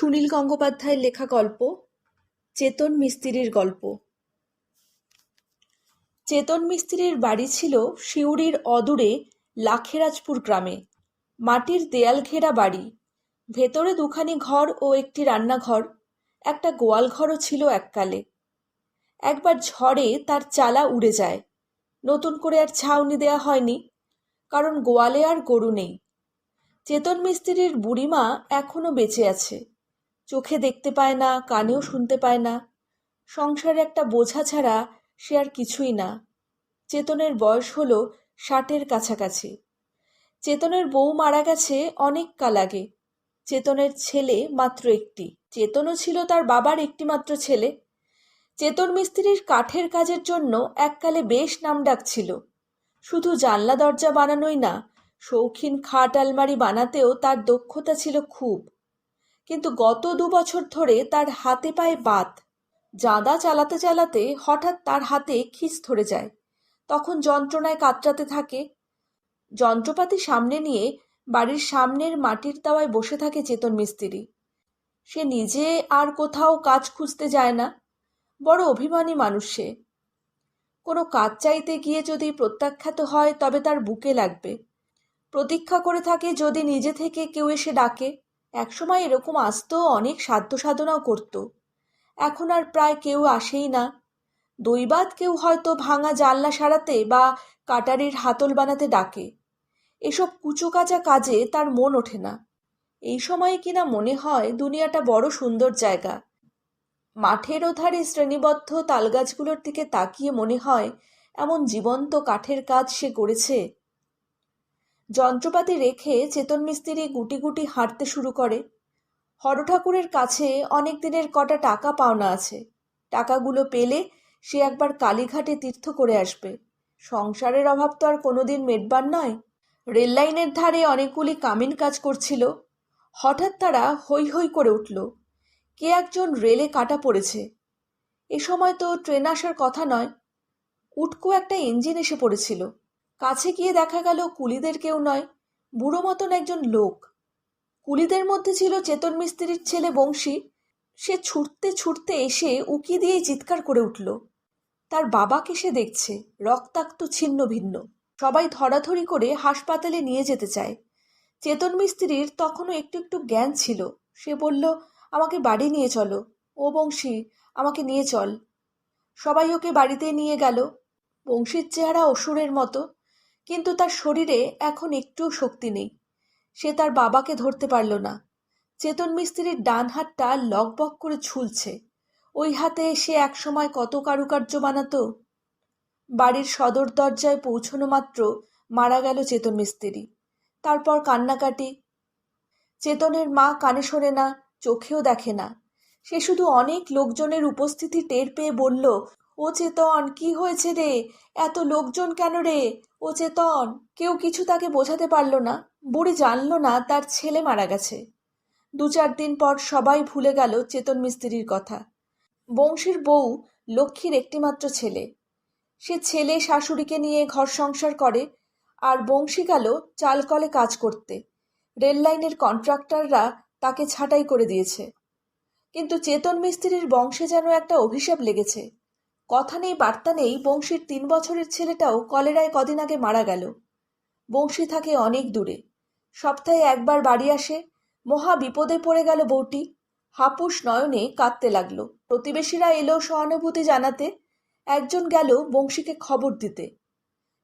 সুনীল গঙ্গোপাধ্যায়ের লেখা গল্প, চেতন মিস্ত্রির গল্প। চেতন মিস্ত্রির বাড়ি ছিল সিউড়ির অদূরে লাখেরাজপুর গ্রামে। মাটির দেয়াল ঘেরা বাড়ি। ভেতরে দুখানি ঘর ও একটি রান্নাঘর, একটা গোয়াল ঘরও ছিল এককালে। একবার ঝড়ে তার চালা উড়ে যায়। নতুন করে আর ছাউনি দেয়া হয়নি, কারণ গোয়ালে আর গরু নেই। চেতন মিস্ত্রির বুড়িমা এখনও বেঁচে আছে। চোখে দেখতে পায় না, কানেও শুনতে পায় না। সংসারে একটা বোঝা ছাড়া সে আর কিছুই না। চেতনের বয়স হলো ষাটের কাছাকাছি। চেতনের বউ মারা গেছে অনেক কাল আগে। চেতনের ছেলে মাত্র একটি। চেতনও ছিল তার বাবার একটিমাত্র ছেলে। চেতন মিস্ত্রির কাঠের কাজের জন্য এককালে বেশ নামডাক ছিল শুধু জানলা দরজা বানানোই না, শৌখিন খাট আলমারি বানাতেও তার দক্ষতা ছিল খুব। কিন্তু গত দু বছর ধরে তার হাতে পায়ে বাত। জাঁদা চালাতে চালাতে হঠাৎ তার হাতে খিস ধরে যায়। তখন যন্ত্রণায় কাতরাতে থাকে। যন্ত্রপাতি সামনে নিয়ে বাড়ির সামনের মাটির তাওয়ায় বসে থাকে চেতন মিস্ত্রি। সে নিজে আর কোথাও কাজ খুঁজতে যায় না। বড় অভিমানী মানুষ সে। কোনো কাজ চাইতে গিয়ে যদি প্রত্যাখ্যাত হয় তবে তার বুকে লাগবে। প্রতীক্ষা করে থাকে যদি নিজে থেকে কেউ এসে ডাকে। একসময় এরকম আসতো অনেক সাধ্য সাধনাও করত। এখন আর প্রায় কেউ আসেই না। দৈবাত কেউ হয়তো ভাঙা জানলা সারাতে বা কাটারির হাতল বানাতে ডাকে। এসব কুচোকাচা কাজে তার মন ওঠে না। এই সময়ে কিনা মনে হয় দুনিয়াটা বড় সুন্দর জায়গা। মাঠের ওধারে শ্রেণীবদ্ধ তালগাছগুলোর দিকে তাকিয়ে মনে হয় এমন জীবন্ত কাঠের কাজ সে করেছে। যন্ত্রপাতি রেখে চেতন মিস্ত্রি গুটি গুটি হাঁটতে শুরু করে। হরঠাকুরের কাছে অনেক দিনের কটা টাকা পাওনা আছে। টাকাগুলো পেলে সে একবার কালীঘাটে তীর্থ করে আসবে। সংসারের অভাব তো আর কোনোদিন মেটবার নয়। রেললাইনের ধারে অনেকগুলি কামিন কাজ করছিল। হঠাৎ তারা হৈ হৈ করে উঠল। কে একজন রেলে কাটা পড়েছে? এ সময় তো ট্রেন আসার কথা নয়। উটকো একটা ইঞ্জিন এসে পড়েছিল। কাছে গিয়ে দেখা গেল কুলিদের কেউ নয়, বুড়ো মতন একজন লোক। কুলিদের মধ্যে ছিল চেতন মিস্ত্রির ছেলে বংশী। সে ছুটতে ছুটতে এসে উকি দিয়েই চিৎকার করে উঠল। তার বাবাকে সে দেখছে, রক্তাক্ত ছিন্ন ভিন্ন সবাই ধরাধরি করে হাসপাতালে নিয়ে যেতে চায়। চেতন মিস্ত্রির তখনও একটু একটু জ্ঞান ছিল। সে বলল, আমাকে বাড়ি নিয়ে চলো। ও বংশী, আমাকে নিয়ে চল। সবাই ওকে বাড়িতে নিয়ে গেল। বংশীর চেহারা অসুরের মতো। কিন্তু তার শরীরে এখন একটুও শক্তি নেই। সে তার বাবাকে ধরতে পারল না। চেতন মিস্ত্রির ডান হাতটা লকবক করে ঝুলছে ওই হাতে সে একসময় কত কারুকার্য বানাতো? বাড়ির সদর দরজায় পৌঁছনো মাত্র মারা গেল চেতন মিস্ত্রি। তারপর কান্নাকাটি। চেতনের মা কানে শোনে না, চোখেও দেখে না। সে শুধু অনেক লোকজনের উপস্থিতি টের পেয়ে বলল ও চেতন, কি হয়েছে রে? এত লোকজন কেন রে? ও চেতন, কেউ কিছু তাকে বোঝাতে পারল না। বুড়ি জানল না তার ছেলে মারা গেছে। দু চার দিন পর সবাই ভুলে গেল চেতন মিস্ত্রির কথা। বংশীর বউ লক্ষ্মীর একটিমাত্র ছেলে। সে ছেলে শাশুড়িকে নিয়ে ঘর সংসার করে আর বংশী গেল চালকলে কাজ করতে। রেললাইনের কন্ট্রাক্টররা তাকে ছাঁটাই করে দিয়েছে। কিন্তু চেতন মিস্ত্রির বংশে যেন একটা অভিশাপ লেগেছে। কথা নেই, বার্তা নেই, বংশীর তিন বছরের ছেলেটাও কলেরায় কদিন আগে মারা গেল। বংশী থাকে অনেক দূরে। সপ্তাহে একবার বাড়ি আসে, মহা বিপদে পড়ে গেল বউটি। হাপুস নয়নে কাঁদতে লাগল। প্রতিবেশীরা এলো সহানুভূতি জানাতে, একজন গেল বংশীকে খবর দিতে।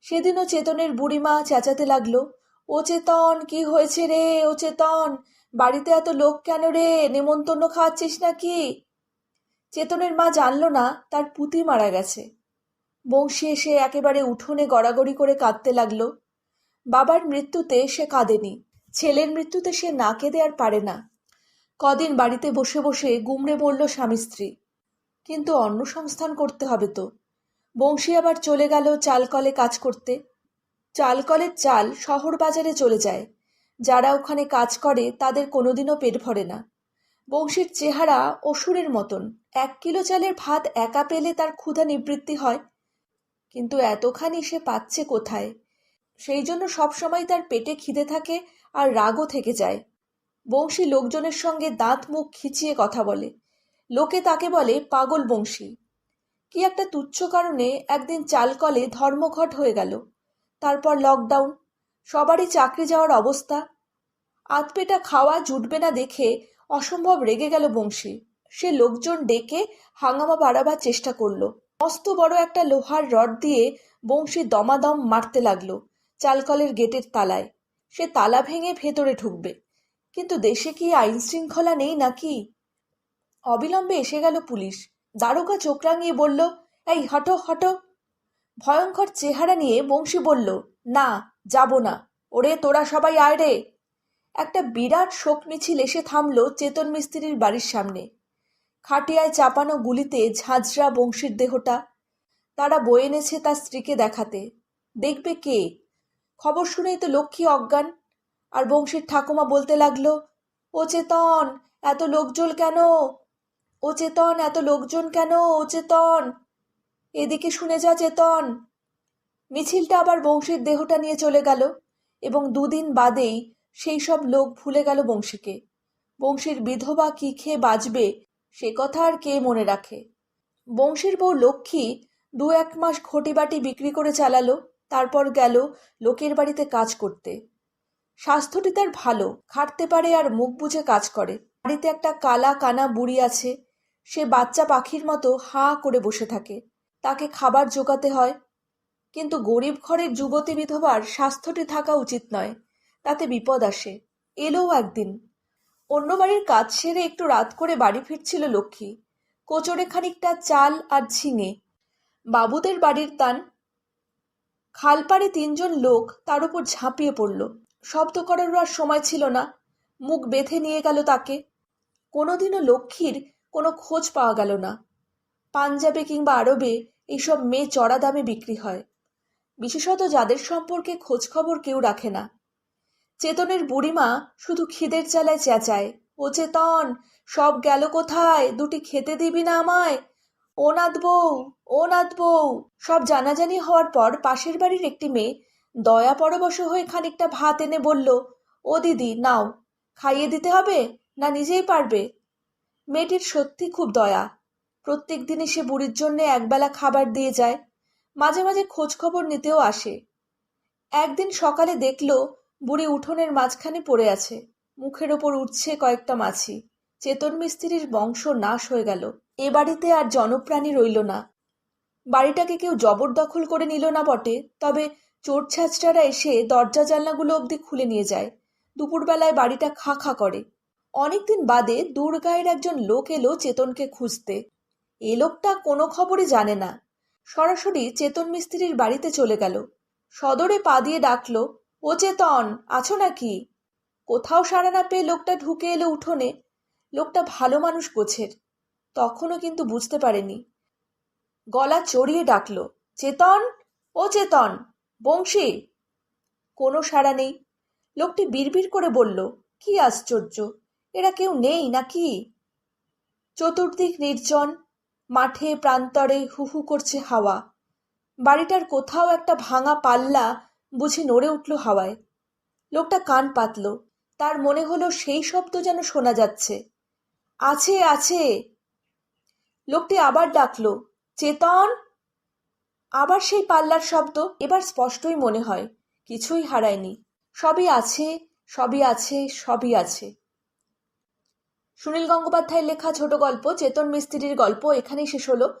সেদিনও চেতনের বুড়িমা চেঁচাতে লাগল, ও চেতন, কি হয়েছে রে? ও চেতন, বাড়িতে এত লোক কেন রে? নেমন্তন্ন খাওয়াচ্ছিস নাকি? চেতনের মা জানল না তার পুতি মারা গেছে। বংশী এসে একেবারে উঠোনে গড়াগড়ি করে কাঁদতে লাগল। বাবার মৃত্যুতে সে কাঁদেনি, ছেলের মৃত্যুতে সে না কেঁদে আর পারে না। কদিন বাড়িতে বসে বসে গুমড়ে পড়ল স্বামী স্ত্রী, কিন্তু অন্য সংস্থান করতে হবে তো। বংশী আবার চলে গেল চালকলে কাজ করতে। চালকলের চাল শহর বাজারে চলে যায়। যারা ওখানে কাজ করে তাদের কোনোদিনও পেট ভরে না। বংশীর চেহারা অসুরের মতন। এক কিলো চালের ভাত একা পেলে তার ক্ষুধা নিবৃত্তি হয়। কিন্তু এতখানি সে পাচ্ছে কোথায়? সেই জন্য সবসময় তার পেটে খিদে থাকে আর রাগও থেকে যায়। বংশী লোকজনের সঙ্গে দাঁত মুখ খিচিয়ে কথা বলে। লোকে তাকে বলে পাগল বংশী। কি একটা তুচ্ছ কারণে একদিন চালকলে ধর্মঘট হয়ে গেল। তারপর লকডাউন সবারই চাকরি যাওয়ার অবস্থা। আতপেটা খাওয়া জুটবে না দেখে অসম্ভব রেগে গেল বংশী। সে লোকজন ডেকে হাঙ্গামা বাড়াবার চেষ্টা করল। মস্ত বড় একটা লোহার রড দিয়ে বংশী দমাদম মারতে লাগল চালকলের গেটের তালায়। সে তালা ভেঙে ভেতরে ঢুকবে। কিন্তু দেশে কি আইন শৃঙ্খলা নেই নাকি? অবিলম্বে এসে গেল পুলিশ। দারোগা চোখ রাঙিয়ে বলল, এই, হটো হটো। ভয়ঙ্কর চেহারা নিয়ে বংশী বলল, না, যাব না। ওরে, তোরা সবাই আয় রে। একটা বিরাট শোক মিছিল এসে থামলো চেতন মিস্ত্রির বাড়ির সামনে। খাটিয়ায় চাপানো গুলিতে ঝাঁঝরা বংশীর দেহটা। তারা বয়ে এনেছে তার স্ত্রীকে দেখাতে। দেখবে কে? খবর শুনেই তো লক্ষ্মী অজ্ঞান। আর বংশীর ঠাকুমা বলতে লাগল, ও চেতন, এত লোকজন কেন? ও চেতন, এত লোকজন কেন? ও চেতন, এদিকে শুনে যা চেতন। মিছিলটা আবার বংশীর দেহটা নিয়ে চলে গেল এবং দুদিন বাদেই সেই সব লোক ভুলে গেল বংশীকে। বংশীর বিধবা কি খেয়ে বাঁচবে সে কথা আর কে মনে রাখে? বংশীর বউ লক্ষ্মী দু এক মাস ঘটিবাটি বিক্রি করে চালালো, তারপর গেল লোকের বাড়িতে কাজ করতে। স্বাস্থ্যটি তার ভালো, খাটতে পারে আর মুখ বুঝে কাজ করে। বাড়িতে একটা কালা কানা বুড়ি আছে, সে বাচ্চা পাখির মতো হা করে বসে থাকে। তাকে খাবার জোগাতে হয়। কিন্তু গরিব ঘরের যুবতী বিধবার স্বাস্থ্যটি থাকা উচিত নয়, তাতে বিপদ আসে। এলোও একদিন। অন্য বাড়ির কাজ সেরে একটু রাত করে বাড়ি ফিরছিল লক্ষ্মী। কোচরে খানিকটা চাল আর ঝিঙে। বাবুদের বাড়ির দান খালপাড়ে তিনজন লোক তার উপর ঝাঁপিয়ে পড়ল। শব্দ করারও আর সময় ছিল না। মুখ বেঁধে নিয়ে গেল তাকে। কোনোদিনও লক্ষ্মীর কোনো খোঁজ পাওয়া গেল না। পাঞ্জাবে কিংবা আরবে এইসব মেয়ে চড়া দামে বিক্রি হয়। বিশেষত যাদের সম্পর্কে খোঁজ খবর কেউ রাখে না। চেতনের বুড়িমা শুধু খিদের জ্বালায় চেঁচায়, ও চেতন, সব গেল কোথায়? দুটি খেতে দিবি না আমায়? ও নাথ বউ, ও নাথ বউ। সব জানাজানি হওয়ার পর পাশের বাড়ির একটি মেয়ে দয়া পরবশ হয়ে খানিকটা ভাত এনে বলল, ও দিদি, নাও। খাইয়ে দিতে হবে না নিজেই পারবে? মেয়েটির সত্যি খুব দয়া। প্রত্যেক দিনই সে বুড়ির জন্যে একবেলা খাবার দিয়ে যায়। মাঝে মাঝে খোঁজ খবর নিতেও আসে। একদিন সকালে দেখল বুড়ি উঠোনের মাঝখানে পড়ে আছে। মুখের ওপর উঠছে কয়েকটা মাছি। চেতন মিস্ত্রির বংশ নাশ হয়ে গেল। এ বাড়িতে আর জনপ্রাণী রইল না। বাড়িটাকে কেউ জবরদখল করে নিল না বটে, তবে চোর ছাচটারা এসে দরজা জানলাগুলো অবধি খুলে নিয়ে যায়। দুপুরবেলায় বাড়িটা খা খা করে। অনেকদিন বাদে দূরগাঁয়ের একজন লোক এলো চেতনকে খুঁজতে। এ লোকটা কোনো খবরই জানে না। সরাসরি চেতন মিস্ত্রির বাড়িতে চলে গেল। সদরে পা দিয়ে ডাকলো ও চেতন আছো নাকি? কোথাও সাড়া না পেয়ে লোকটা ঢুকে এলো উঠোনে। লোকটা ভালো মানুষ গোছের। তখনও কিন্তু বুঝতে পারেনি। গলা চড়িয়ে ডাকল, চেতন? ও চেতন বংশী? কোনো সাড়া নেই। লোকটি বিড়বিড় করে বলল, কি আশ্চর্য! এরা কেউ নেই নাকি? চতুর্দিক নির্জন, মাঠে, প্রান্তরে হু হু করছে হাওয়া। বাড়িটার কোথাও একটা ভাঙা পাল্লা বুঝি নড়ে উঠল হাওয়ায়। লোকটা কান পাতল। তার মনে হলো সেই শব্দ যেন শোনা যাচ্ছে। আছে আছে। লোকটি আবার ডাকলো, চেতন? আবার সেই পাল্লার শব্দ, এবার স্পষ্টই মনে হয়, কিছুই হারায়নি। সবই আছে সবই আছে সবই আছে। সুনীল গঙ্গোপাধ্যায়ের লেখা ছোট গল্প, চেতন মিস্ত্রির গল্প, এখানেই শেষ হলো।